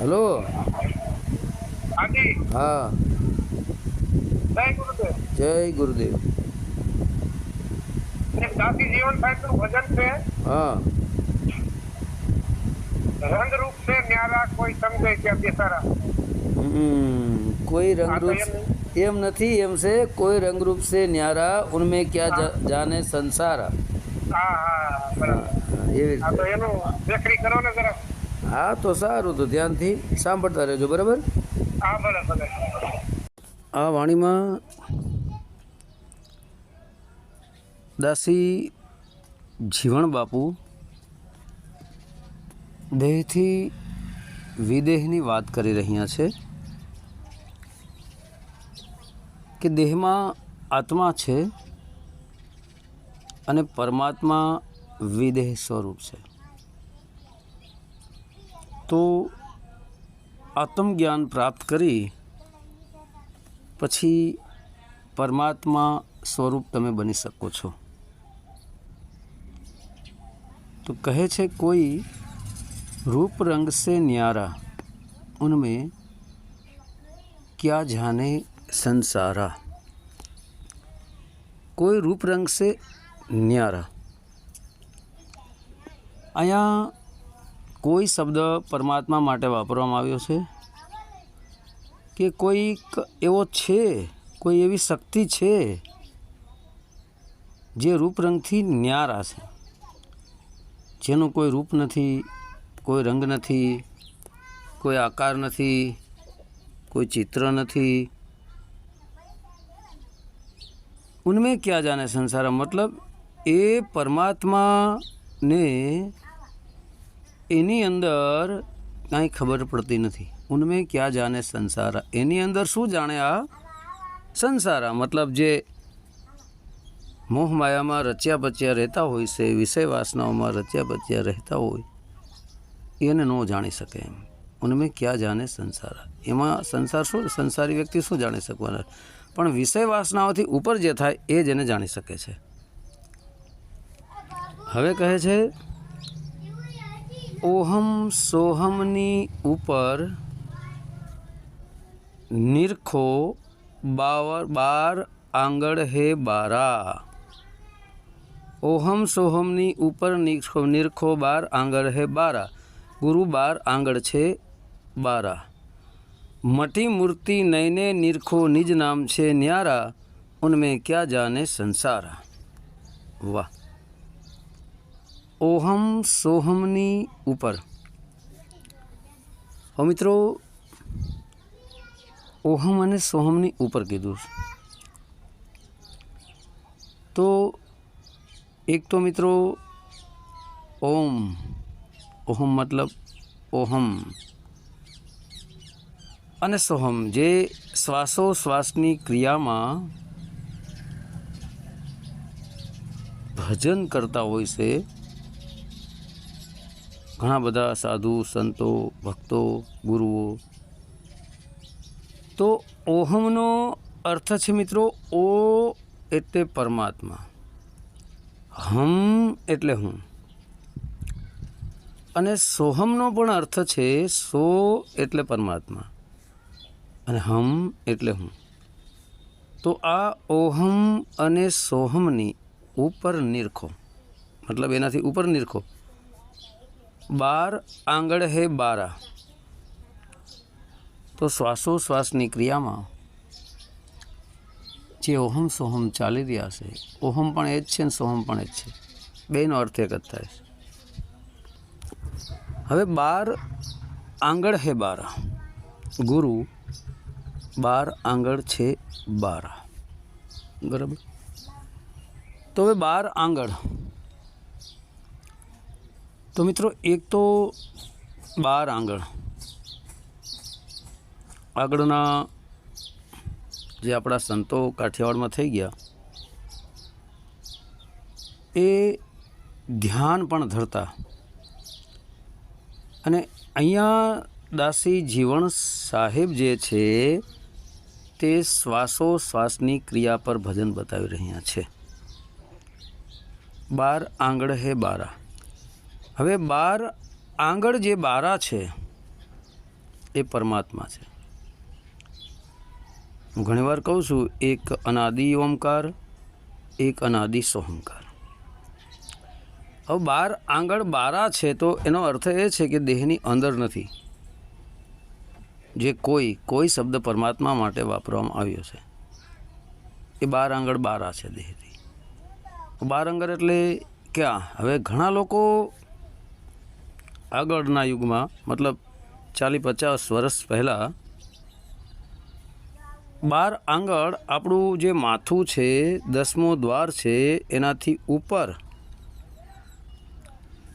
Hello. હા. જય ગુરુદેવ. ભજન છે. રંગ રૂપ છે ન્યારા કોઈ સમજે છે બેસારા. કોઈ રંગરૂપ એમ નથી એમ છે કોઈ રંગરૂપ છે ન્યારા ઉનમે ક્યાં જાને સંસાર. એવી રીતે. હા તો સારું તો ધ્યાનથી સાંભળતા રહેજો બરાબર? આ વાણીમાં દાસી જીવણ બાપુ દેહથી વિદેહની વાત કરી રહ્યા છે કે દેહમાં આત્મા છે અને પરમાત્મા વિદેહ સ્વરૂપ છે. તો આત્મજ્ઞાન પ્રાપ્ત કરી પછી પરમાત્મા સ્વરૂપ તમે બની શકો છો તો કહે છે કોઈ रूप रंग से न्यारा उनमें क्या जाने संसारा કોઈ રૂપ રંગ સે ન્યારા અહીંયા કોઈ શબ્દ પરમાત્મા માટે વાપરવામાં આવ્યો છે? કે કોઈક એવો છે, કોઈ એવી શક્તિ છે જે રૂપરંગથી ન્યારા છે જેનું કોઈ રૂપ નથી, કોઈ રંગ નથી, કોઈ આકાર નથી, કોઈ ચિત્ર નથી? ઉનમે ક્યાં જાને સંસાર મતલબ એ પરમાત્માને એની અંદર કાંઈ ખબર પડતી નથી. ઉનમે ક્યાં જાને સંસારા? એની અંદર શું જાણે આ સંસારા? મતલબ જે મોહમાયામાં રચ્યા બચ્યા રહેતા હોય છે વિષય વાસનાઓમાં રચ્યા બચ્યા રહેતા હોય, એને ન જાણી શકે એમ. ઉનમે ક્યાં જાણે સંસાર? એમાં સંસાર શું, સંસારી વ્યક્તિ શું જાણી શકવાના? પણ વિષય વાસનાઓથી ઉપર જે થાય એ જ એને જાણી શકે છે. હવે કહે છે ઓહમ સોહમની ઉપર નિરખો બાવર બાર આંગળ હે બારા. ઓહમ સોહમની ઉપર નિરખો બાર આંગળ હે બારા. ગુરુ બાર આંગળ છે બારા. મટી મૂર્તિ નયને નિરખો નિજ નામ છે ન્યારા. ઉનમે ક્યાં જાને સંસારા? વાહ. ઓહમ સોહમની ઉપર. હવે મિત્રો, ઓહમ અને સોહમની ઉપર કીધું. તો એક તો મિત્રો, ઓમ. ઓહમ મતલબ ઓહમ. અને સોહમ, જે શ્વાસોશ્વાસની ક્રિયામાં ભજન કરતા હોય છે ઘણા બધા સાધુ, સંતો, ભક્તો, ગુરુઓ. તો ઓહમનો અર્થ છે મિત્રો, ઓ એટલે પરમાત્મા. હમ એટલે હું. અને સોહમનો પણ અર્થ છે, સો એટલે પરમાત્મા. અને હમ એટલે હું. તો આ ઓહમ અને સોહમની ઉપર નિરખો. મતલબ એનાથી ઉપર નિરખો. બાર આંગળ હે બારા. તો શ્વાસોશ્વાસની ક્રિયામાં જે ઓહમ સોહમ ચાલી રહ્યા છે, ઓહમ પણ એ જ છે ને સોહમ પણ એ જ છે. બેનો અર્થ એક જ થાય છે. હવે બાર આંગળ હે બારા. ગુરુ, બાર આંગળ છે બારા. બરાબર? તો હવે બાર આંગળ. તો મિત્રો, એક તો બાર આંગળ આગળના જે આપણા સંતો કાઠિયાવાડમાં થઈ ગયા, એ ધ્યાન પણ ધરતા. અને અહીંયા દાસી જીવણ સાહેબ જે છે, તે શ્વાસો શ્વાસની ક્રિયા પર ભજન બતાવી રહ્યા છે. બાર આંગળ હે બારા. હવે બાર આંગળ જે બારા છે, એ પરમાત્મા છે. હું ઘણીવાર કહું છું, એક અનાદિ ઓમકાર, એક અનાદિ સોહંકાર. હવે બાર આંગળ બારા છે તો એનો અર્થ એ છે કે દેહની અંદર નથી. જે કોઈ કોઈ શબ્દ પરમાત્મા માટે વાપરવામાં આવ્યો છે, એ બાર આંગળ બારા છે દેહથી. બાર આંગળ એટલે ક્યાં હવે ઘણા લોકો આગળના યુગમાં, મતલબ ચાલીસ પચાસ વર્ષ પહેલાં, બાર આંગળ આપણું જે માથું છે, દસમો દ્વાર છે, એનાથી ઉપર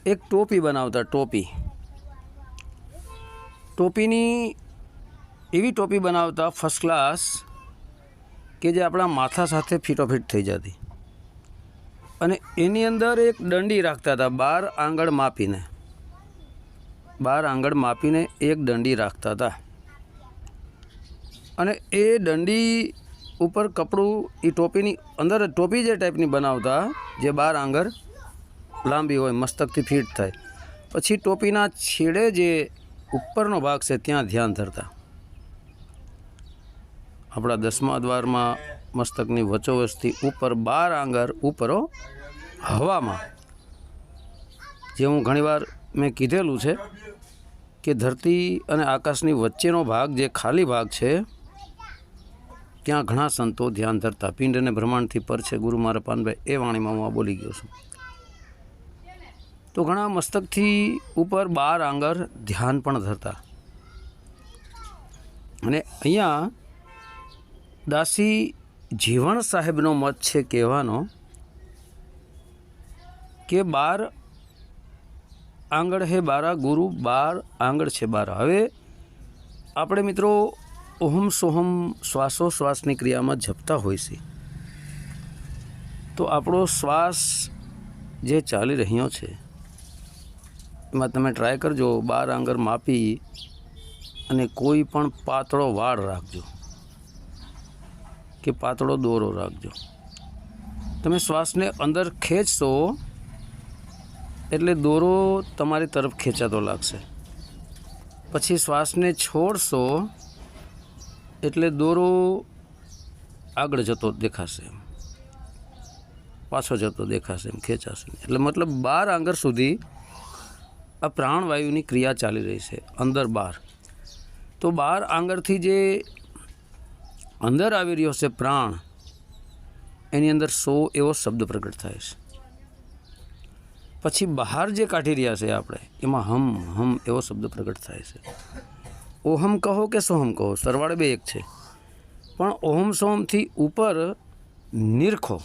એક ટોપી બનાવતા ટોપી. ટોપીની એવી ટોપી બનાવતા ફર્સ્ટ ક્લાસ કે જે આપણા માથા સાથે ફિટોફિટ થઈ જતી. અને એની અંદર એક દંડી રાખતા હતા, બાર આંગળ માપીને. બાર આંગળ માપીને એક દંડી રાખતા હતા. અને એ દંડી ઉપર કપડું એ ટોપીની અંદર ટોપી જે ટાઈપની બનાવતા, જે બાર આંગળ લાંબી હોય, મસ્તકથી ફિટ થાય. પછી ટોપીના છેડે જે ઉપરનો ભાગ છે, ત્યાં ધ્યાન ધરતા. આપણા દસમા દ્વારમાં મસ્તકની વચોવચથી ઉપર બાર આંગર ઉપરો હવામાં. જે હું ઘણીવાર મેં કીધેલું છે કે ધરતી અને આકાશની વચ્ચેનો ભાગ જે ખાલી ભાગ છે, ત્યાં ઘણા સંતો ધ્યાન ધરતા. પિંડ અને બ્રહ્માંડથી પર છે. ગુરુ મારા પાનભાઈ, એ વાણીમાં હું આ બોલી ગયો છું. તો ઘણા મસ્તકથી ઉપર બાર આંગર ધ્યાન પણ ધરતા. અને અહીંયા દાસી જીવણ સાહેબનો મત છે કહેવાનો કે બાર આંગળ હે બારા, ગુરુ બાર આંગળ છે બારા. હવે આપણે મિત્રો ઓહમ સોહમ શ્વાસોશ્વાસની ક્રિયામાં જપતા હોય છે. તો આપણો શ્વાસ જે ચાલી રહ્યો છે, એમાં તમે ટ્રાય કરજો, બાર આંગળ માપી અને કોઈ પણ પાતળો વાળ રાખજો. કે પાતળો દોરો રાખજો. તમે શ્વાસને અંદર ખેંચશો એટલે દોરો તમારી તરફ ખેંચાતો લાગશે. પછી શ્વાસને છોડશો એટલે દોરો આગળ જતો દેખાશે એમ. પાછો જતો દેખાશે એમ, ખેંચાશે એટલે મતલબ બાર આંગળ સુધી આ પ્રાણવાયુની ક્રિયા ચાલી રહી છે, અંદર બહાર તો બાર આંગળથી જે અંદર આવી રહ્યો છે પ્રાણ, એની અંદર સો એવો શબ્દ પ્રગટ થાય છે. પછી બહાર જે કાઢી રહ્યા છે આપણે, એમાં હમ હમ એવો શબ્દ પ્રગટ થાય છે. ઓહમ કહો કે સોહમ કહો, સરવાળે બે એક છે. પણ ઓહમ સોહમથી ઉપર નિરખો.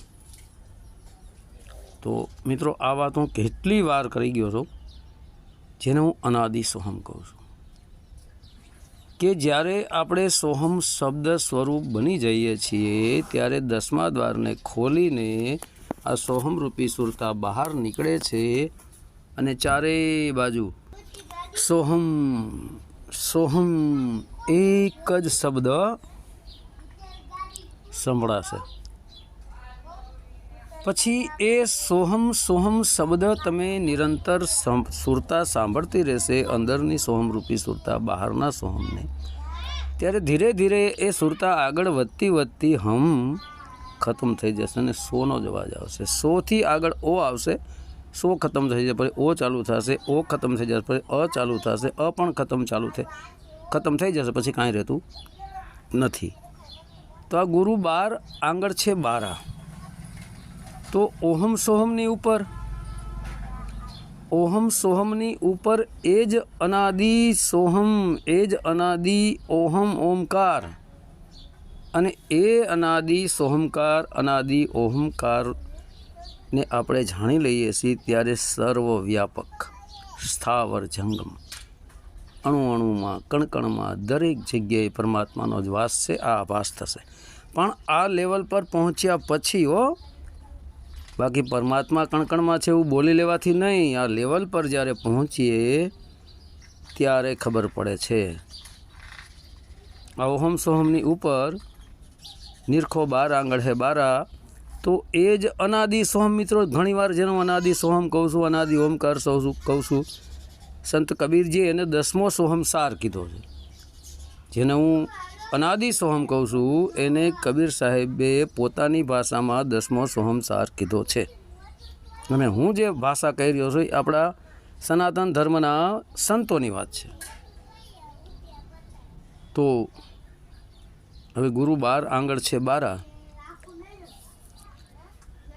તો મિત્રો, આ વાત હું કેટલી વાર કરી ગયો છું, જેને હું અનાદિ સોહમ કહું છું. કે જ્યારે આપણે સોહમ શબ્દ સ્વરૂપ બની જઈએ છીએ, ત્યારે દસમા દ્વારને ખોલીને આ સોહમ રૂપી સુરતા બહાર નીકળે છે અને ચારેય બાજુ સોહમ સોહમ એક જ શબ્દ સંભળાશે. પછી એ સોહમ સોહમ શબ્દ તમે નિરંતર સુરતા સાંભળતી રહેશે અંદરની સોહમ રૂપી સુરતા બહારના સોહમને. ત્યારે ધીરે ધીરે એ સુરતા આગળ વધતી વધતી હમ ખતમ થઈ જશે અને સોનો જ અવાજ આવશે. સોથી આગળ ઓ આવશે, સો ખતમ થઈ જશે, પછી ઓ ચાલુ થશે, ઓ ખતમ થઈ જશે, પછી અ ચાલુ થશે, અ પણ ખતમ ચાલુ થઈ ખતમ થઈ જશે, પછી કાંઈ રહેતું નથી. તો આ ગુરુ બાર આંગળ છે બારા. તો ઓહમ સોહમની ઉપર, ઓહમ સોહમની ઉપર એ જ અનાદિ સોહમ, એ જ અનાદિ ઓહમ ઓમકાર. અને એ અનાદિ સોહમકાર, અનાદિ ઓહમકારને આપણે જાણી લઈએ છીએ ત્યારે સર્વવ્યાપક સ્થાવર જંગમ. અણુ અણુમાં, કણકણમાં, દરેક જગ્યાએ પરમાત્માનો જ વાસ છે, આ આભાસ થશે. પણ આ લેવલ પર પહોંચ્યા પછી, હો, બાકી પરમાત્મા કણકણમાં છે એવું બોલી લેવાથી નહીં. આ લેવલ પર જ્યારે પહોંચીએ, ત્યારે ખબર પડે છે. આ ઓહમ સોહમની ઉપર નિરખો બાર, આંગળ હે બારા. તો એ જ અનાદિ સોહમ મિત્રો, ઘણીવાર જેનો અનાદિ સોહમ કહું છું, અનાદિ ઓમકાર સૌ કહું છું. સંત કબીરજી એને દસમો સોહમ સાર કીધો છે. જેને હું અનાદિ સોહમ કહું છું, એને કબીર સાહેબે પોતાની ભાષામાં દસમો સોહમ સાર કીધો છે. અને હું જે ભાષા કહી રહ્યો છું, એ આપણા સનાતન ધર્મના સંતોની વાત છે. તો હવે ગુરુ બાર આંગળ છે બારા.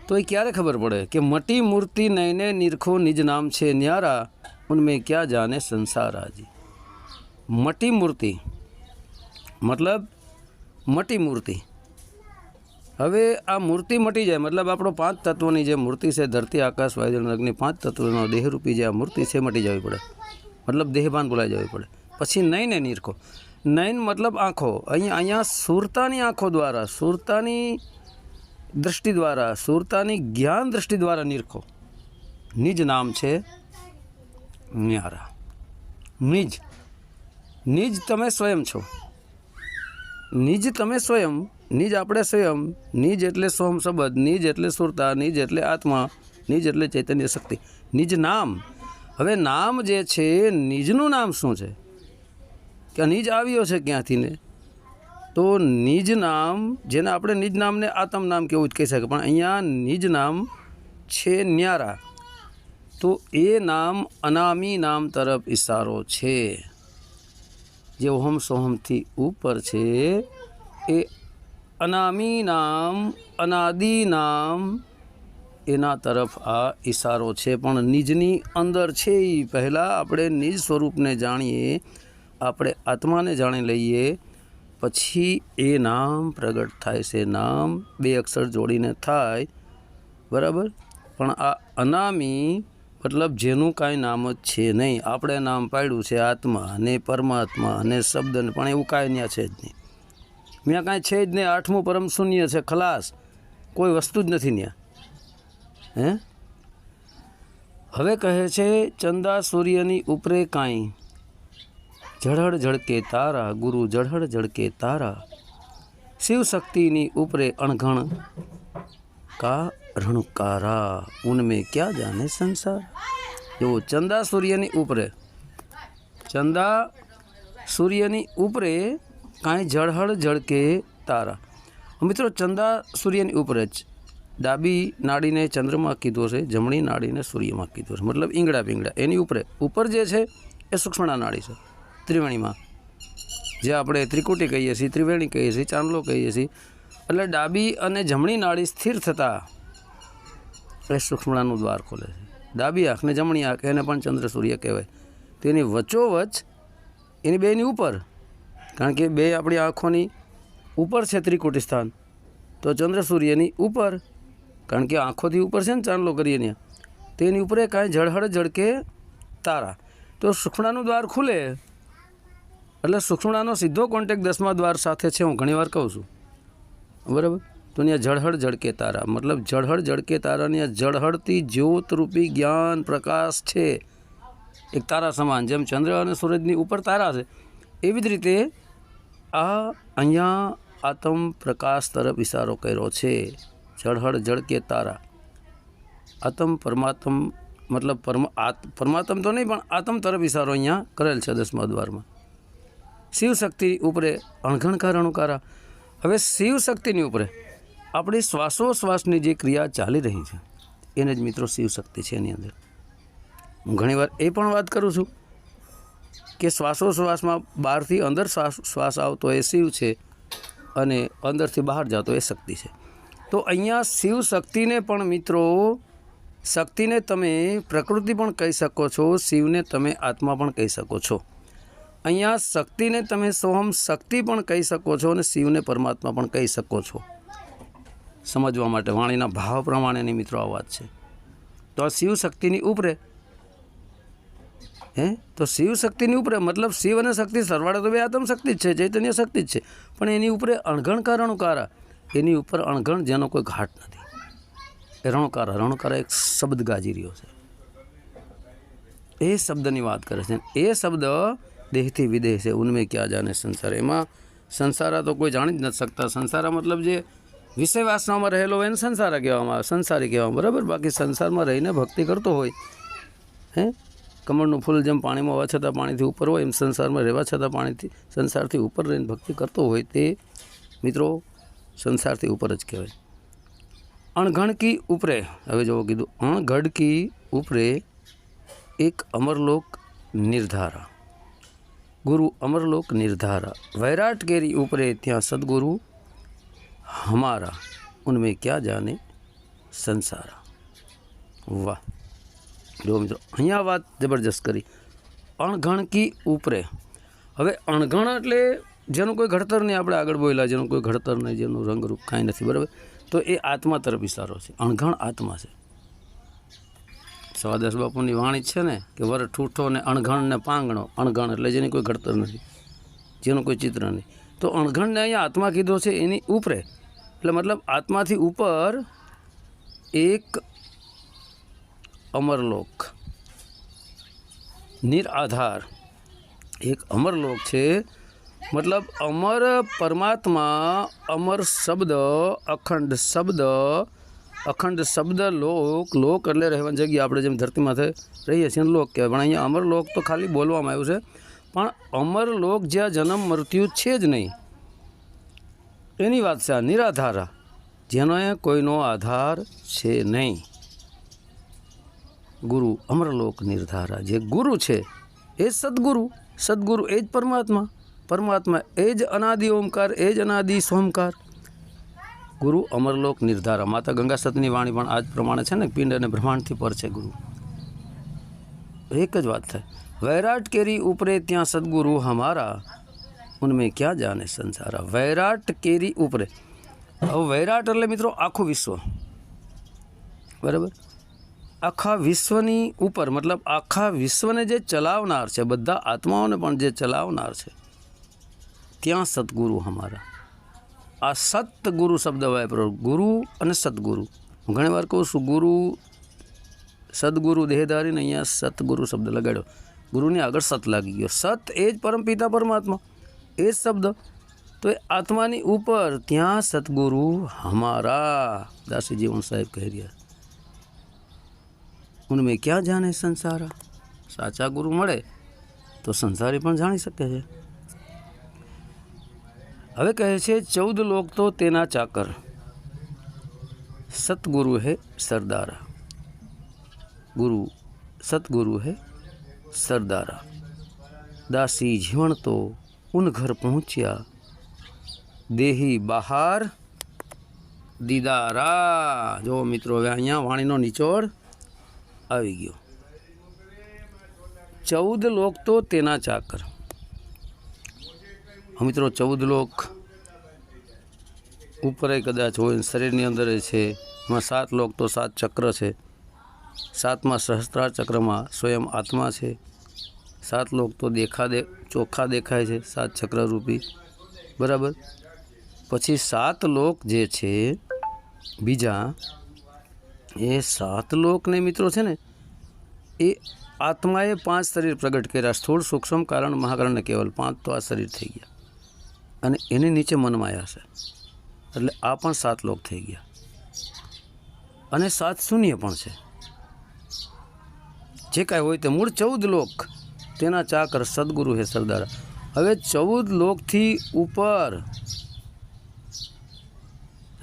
તો એ ક્યારે ખબર પડે કે મટી મૂર્તિ નયને નિરખો નિજ નામ છે ન્યારા? ઉનમે ક્યાં જાને સંસાર આજી? મટી મૂર્તિ. મતલબ મટી મૂર્તિ. હવે આ મૂર્તિ મટી જાય, મતલબ આપણો પાંચ તત્વોની જે મૂર્તિ છે, ધરતી, આકાશ વાયુ અગ્નિ પાંચ તત્વોનો દેહરૂપી જે આ મૂર્તિ છે મટી જવી પડે. મતલબ દેહભાન બોલાઈ જવી પડે. પછી નહીં ને નિરખો. નયન મતલબ આંખો. અહીંયા અહીંયા સુરતાની આંખો દ્વારા, સુરતાની દૃષ્ટિ દ્વારા, સુરતાની જ્ઞાન દૃષ્ટિ દ્વારા નિરખો. નિજ નામ છે ન્યારા. નિજ. નિજ તમે સ્વયં છો. નિજ તમે સ્વયં, નિજ આપણે સ્વયં, નિજ એટલે સોમ શબ્દ, નિજ એટલે સુરતા, નિજ એટલે આત્મા, નિજ એટલે ચૈતન્ય શક્તિ. નિજ નામ. હવે નામ જે છે, નિજનું નામ શું છે? કે નિજ આવ્યો છે ક્યાંથી ને? તો નિજ નામ, જેને આપણે નિજ નામને આતમ નામ કેવું જ કહી શકે પણ અહીંયા નિજ નામ છે ન્યારા. તો એ નામ અનામી નામ તરફ ઇશારો છે. જે ઓહમ સોહમથી ઉપર છે, એ અનામી નામ, અનાદિ નામ, એના તરફ આ ઈશારો છે. પણ નિજની અંદર છે એ પહેલાં આપણે નિજ સ્વરૂપને જાણીએ આપણે આત્માને જાણી લઈએ, પછી એ નામ પ્રગટ થાય છે. નામ બે અક્ષર જોડીને થાય, બરાબર? પણ આ અનામી મતલબ જેનું કાંઈ નામ જ છે નહીં. આપણે નામ પાડ્યું છે આત્મા અને પરમાત્મા અને શબ્દ પણ એવું કાંઈ ત્યાં છે જ નહીં. ત્યાં કાંઈ છે જ નહીં. આઠમું પરમ શૂન્ય છે, ખલાસ. કોઈ વસ્તુ જ નથી ત્યાં. હે? હવે કહે છે, ચંદા સૂર્યની ઉપરે કાંઈ. ઝળહળ ઝળકે તારા, ગુરુ ઝળહળ ઝળકે તારા. શિવ શક્તિની ઉપરે અણઘણ કા રણકારા? ઉનમે ક્યાં જાને સંસાર? એવો ચંદા સૂર્યની ઉપરે, ચંદા સૂર્યની ઉપરે કાંઈ ઝળહળ ઝળકે તારા. મિત્રો, ચંદા સૂર્યની ઉપરે જ ડાબી નાડીને ચંદ્રમાં કીધો છે જમણી નાડીને સૂર્યમાં કીધો છે મતલબ ઈંગડા પીંગડા એની ઉપરે, ઉપર જે છે, એ સૂક્ષ્મણા નાડી છે. ત્રિવેણીમાં. જે આપણે ત્રિકુટી કહીએ છીએ, ત્રિવેણી કહીએ છીએ, ચાંદલો કહીએ છીએ. એટલે ડાબી અને જમણી નાળી સ્થિર થતાં એ સૂક્ષ્મણાનું દ્વાર ખોલે છે. ડાબી આંખ ને જમણી આંખ, એને પણ ચંદ્ર સૂર્ય કહેવાય. તેની વચ્ચોવચ એની બેની ઉપર. કારણ કે બે આપણી આંખોની ઉપર છે ત્રિકુટી સ્થાન. તો ચંદ્ર સૂર્યની ઉપર. કારણ કે આંખોથી ઉપર છે ને ચાંદલો કરીએ ત્યાં તેની ઉપર કાંઈ ઝળહળ ઝળકે તારા. તો સુખણાનું દ્વાર ખુલે. એટલે સુખણાનો સીધો કોન્ટેક્ટ દસમા દ્વાર સાથે છે હું ઘણીવાર કહું છું. બરાબર? તો અહીંયા જળહળ જળકે તારા. મતલબ જળહળ જળકે તારાની આ જળહળતી જ્યોતરૂપી જ્ઞાન પ્રકાશ છે. એક તારા સમાન, જેમ ચંદ્ર અને સૂરજની ઉપર તારા છે. એવી જ રીતે આ અહીંયા આત્મ પ્રકાશ તરફ ઇશારો કર્યો છે. જળહળ જળકે તારા. આત્મ પરમાત્મ, મતલબ પરમા પરમાત્મ તો નહીં પણ આત્મ તરફ ઇશારો અહીંયા કરેલ છે દસમા દ્વારમાં. શિવ શક્તિ ઉપરે અણઘણકાર અણુકારા. હવે શિવ શક્તિની ઉપરે આપણી શ્વાસોશ્વાસની જે ક્રિયા ચાલી રહી છે, એને જ મિત્રો શિવ શક્તિ છે એની અંદર. હું ઘણીવાર એ પણ વાત કરું છું કે શ્વાસોશ્વાસમાં બહારથી અંદર શ્વાસ શ્વાસ આવતો એ શિવ છે અને અંદરથી બહાર જતો એ શક્તિ છે. તો અહીંયા શિવ શક્તિને પણ મિત્રો, શક્તિને તમે પ્રકૃતિ પણ કહી શકો છો, શિવને તમે આત્મા પણ કહી શકો છો. અહીંયા શક્તિને તમે સોહમ શક્તિ પણ કહી શકો છો અને શિવને પરમાત્મા પણ કહી શકો છો. સમજવા માટે વાણીના ભાવ પ્રમાણેની મિત્રો આ વાત છે. તો આ શિવ શક્તિની ઉપરે. હે? તો શિવ શક્તિની ઉપરે મતલબ શિવ અને શક્તિ સરવાળે તો બે આત્મ શક્તિ જ છે, ચૈતન્ય શક્તિ જ છે. પણ એની ઉપરે અણઘણ કા એની ઉપર અણઘણ જેનો કોઈ ઘાટ નથી. એ રણુકારા. રણુકારા એક શબ્દ ગાજી રહ્યો છે. એ શબ્દની વાત કરે છે. એ શબ્દ દેહથી વિદેહ છે, ઉનમે ક્યાં જાને સંસાર? એમાં સંસારા તો કોઈ જાણી જ નથી શકતા. સંસારા મતલબ જે વિષય વાસનામાં રહેલો હોય એને સંસારા કહેવામાં આવે, સંસારી કહેવામાં બરાબર? બાકી સંસારમાં રહીને ભક્તિ કરતો હોય, હે? કમળનું ફૂલ જેમ પાણીમાં હોવા છતાં પાણીથી ઉપર હોય, એમ સંસારમાં રહેવા છતાં પાણીથી, સંસારથી ઉપર રહીને ભક્તિ કરતો હોય તે મિત્રો સંસારથી ઉપર જ કહેવાય. અણઘણકી ઉપરે, હવે જોવો કીધું, અણઘડકી ઉપરે એક અમરલોક નિર્ધારા. ગુરુ અમરલોક નિર્ધારા. વૈરાટ કેરી ઉપરે ત્યાં સદગુરુ, હમારા, ઉનમે ક્યાં જાને સંસારા. વાહ. જો મિત્રો, અહીંયા વાત જબરજસ્ત કરી. અણઘણકી ઉપરે. હવે અણઘણ એટલે જેનું કોઈ ઘડતર નહીં, આપણે આગળ બોલ્યા, જેનું કોઈ ઘડતર નહીં, જેનું રંગરૂપ કાંઈ નથી, બરાબર? તો એ આત્મા તરફ ઇશારો છે. અણઘણ આત્મા છે. સવાદાસ બાપુની વાણી છે ને કે વર ઠૂઠો ને અણઘણ ને પાંગણો. અણઘણ એટલે જેની કોઈ ઘડતર નથી, જેનું કોઈ ચિત્ર નહીં તો અણઘણને અહીંયા આત્મા કીધો છે એની ઉપરે. એટલે મતલબ આત્માથી ઉપર એક અમરલોક, નિરાધાર. એક અમરલોક છે. મતલબ અમર પરમાત્મા, અમર શબ્દ, અખંડ શબ્દ અખંડ શબ્દ લોક લોક એટલે રહેવાની જગ્યા આપણે જેમ ધરતી માથે રહીએ છીએ લોક કહેવાય. પણ અહીંયા અમર લોક તો ખાલી બોલવામાં આવ્યું છે. પણ અમર લોક જ્યાં જન્મ મૃત્યુ છે જ નહીં. એની વાત છે આ નિરાધારા, જેનો એ કોઈનો આધાર છે નહીં. ગુરુ અમરલોક નિર્ધારા, જે ગુરુ છે એ સદગુરુ. સદગુરુ એ જ પરમાત્મા પરમાત્મા એ જ અનાદિ ઓમકાર, એ જ અનાદિ સોમકાર ગુરુ અમરલોક નિર્ધારા. માતા ગંગા સતની વાણી પણ આ જ પ્રમાણે છે ને, પિંડ અને બ્રહ્માંડથી પર છે ગુરુ. એક જ વાત થાય. વૈરાટ કેરી ઉપરે ત્યાં સદગુરુ હમારા. ઉનમે ક્યાં જાને સંસારા? વૈરાટ કેરી ઉપરે. હવે વૈરાટ એટલે મિત્રો આખું વિશ્વ. બરાબર? આખા વિશ્વની ઉપર, મતલબ આખા વિશ્વને જે ચલાવનાર છે, બધા આત્માઓને પણ જે ચલાવનાર છે, ત્યાં સદગુરુ હમારા. આ સતગુરુ શબ્દ વાપરો ગુરુ અને સદગુરુ હું ઘણી વાર કહું છું, ગુરુ, સદગુરુ દેહધારીને અહીંયા સતગુરુ શબ્દ લગાડ્યો. ગુરુની આગળ સત લાગી ગયો. સત એ જ પરમપિતા પરમાત્મા. એ જ શબ્દ. તો એ આત્માની ઉપર ત્યાં સદગુરુ હમારા દાસી જીવન સાહેબ કહી રહ્યા. ઉનમે ક્યાં જાણે સંસારા? સાચા ગુરુ મળે તો સંસારી પણ જાણી શકે છે. હવે કહે છે, ચૌદ લોક તો તેના ચાકર. સતગુરુ હે સરદારા. ગુરુ સતગુરુ હે સરદારા. દાસી જીવણ તો ઉન ઘર પહોંચ્યા. દેહી બહાર. દીદારા. જો મિત્રો, હવે અહીંયા વાણીનો નિચોડ આવી ગયો. ચૌદ લોક તો તેના ચાકર. મિત્રો, ચૌદ લોક ઉપરે કદાચ હોય, શરીરની અંદર છે. એમાં સાત લોક તો સાત ચક્ર છે. સાતમા સહસ્ત્રાર ચક્રમાં સ્વયં આત્મા છે. સાત લોક તો દેખા દે, ચોખ્ખા દેખાય છે, સાત ચક્રરૂપી. બરાબર? પછી સાત લોક જે છે, બીજા, એ સાત લોકને મિત્રો છે ને, એ આત્માએ પાંચ શરીર પ્રગટ કર્યા. સ્થૂળ સૂક્ષ્મ કારણ મહાકારણ ને કેવલ પાંચ તો આ શરીર થઈ ગયા. અને એની નીચે મનમાયા છે. એટલે આ પણ સાત લોક થઈ ગયા. અને સાત શૂન્ય પણ છે. જે કાંઈ હોય તે મૂળ ચૌદ લોક તેના ચાકર સદગુરુ હે સરદારા. હવે ચૌદ લોકથી ઉપર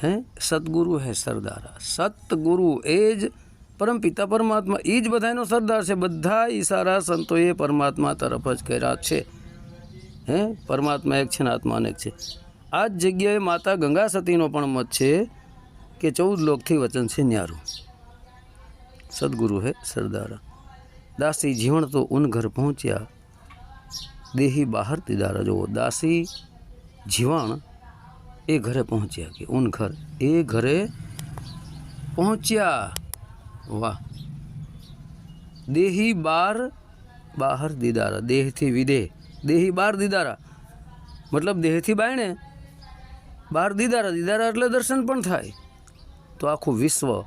હે સદગુરુ હે સરદારા. સતગુરુ એ જ પરમપિતા પરમાત્મા એ જ બધાનો સરદાર છે. બધા ઈશારા સંતોએ પરમાત્મા તરફ જ કર્યા છે. હે પરમાત્મા એક છે ને આત્મા અનેક છે આ જ જગ્યાએ માતા ગંગા સતીનો પણ મત છે કે ચૌદ લોકથી વચન છે ન્યારું સદગુરુ હે સરદારા દાસી જીવણ તો ઉન ઘર પહોંચ્યા દેહી બહાર દીદારા જુઓ દાસી જીવણ એ ઘરે પહોંચ્યા કે ઉન ઘર એ ઘરે પહોંચ્યા વાહ દેહી બાર બહાર દીદારા દેહથી વિદેહ દેહી બાર દીદારા. મતલબ દેહથી બાયણે બાર દીદારા. દીદારા એટલે દર્શન પણ થાય. તો આખું વિશ્વ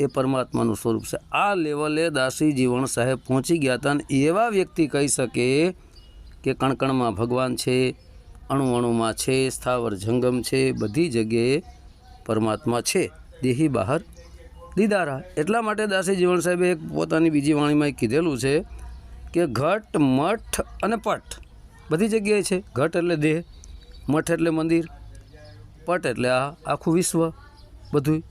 એ પરમાત્માનું સ્વરૂપ છે. આ લેવલે દાસી જીવણ સાહેબ પહોંચી ગયા હતા અને એવા વ્યક્તિ કહી શકે કે કણકણમાં ભગવાન છે અણુ અણુમાં છે, સ્થાવર જંગમ છે, બધી જગ્યાએ પરમાત્મા છે. દેહી બહાર દીદારા. એટલા માટે દાસી જીવણ સાહેબે એક પોતાની બીજી વાણીમાં કીધેલું છે કે ઘટ, મઠ અને પટ બધી જગ્યાએ છે. ઘટ એટલે દેહ, મઠ એટલે મંદિર, પટ એટલે આ આખું વિશ્વ બધુંય.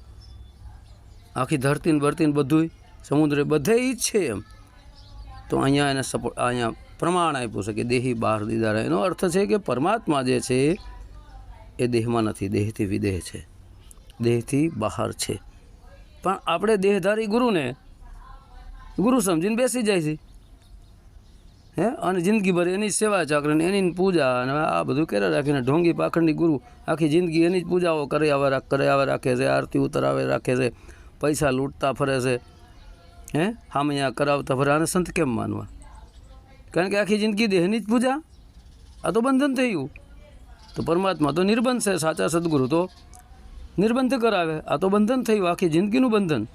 આખી ધરતી બરતીને બધુંય, સમુદ્ર બધે જ છે એમ. તો અહીંયા એને સપોર્ટ અહીંયા પ્રમાણ આપ્યું છે કે દેહી બહાર દીદારા. એનો અર્થ છે કે પરમાત્મા જે છે એ દેહમાં નથી, દેહથી વિદેહ છે. દેહથી બહાર છે. પણ આપણે દેહધારી ગુરુને ગુરુ સમજીને બેસી જાય છે. હે? અને જિંદગીભર એની જ સેવા ચાકરી એની પૂજા અને આ બધું કર્યા રાખીને ઢોંગી પાખંડી ગુરુ આખી જિંદગી એની જ પૂજાઓ કરે આવે રાખ કરે આવે રાખે છે, આરતી ઉતરાવે રાખે છે, પૈસા લૂંટતા ફરે છે. હે? હામૈયા કરાવતા ફરે આને સંત કેમ માનવા? કારણ કે આખી જિંદગી દેહની જ પૂજા. આ તો બંધન થયું. તો પરમાત્મા તો નિર્બંધ છે, સાચા સદગુરુ તો નિર્બંધ કરાવે. આ તો બંધન થયું, આખી જિંદગીનું બંધન.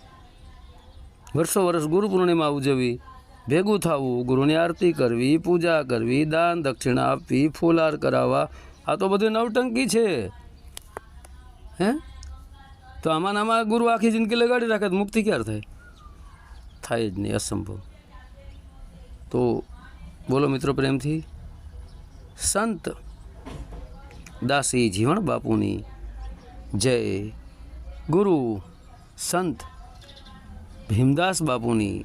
વર્ષો વર્ષ ગુરુ પૂર્ણિમા ઉજવવી ભેગું થવું ગુરુની આરતી કરવી, પૂજા કરવી, દાન દક્ષિણા આપવી, ફૂલહાર કરાવવા. આ તો બધું નવટંકી છે. હે? તો આમાં આમાં ગુરુ આખી જિંદગી લગાડી રાખે તો મુક્તિ ક્યારે થાય? થાય જ નહીં, અસંભવ. તો બોલો મિત્રો પ્રેમથી. સંત દાસી જીવણ બાપુની જય. ગુરુ સંત ભીમદાસ બાપુની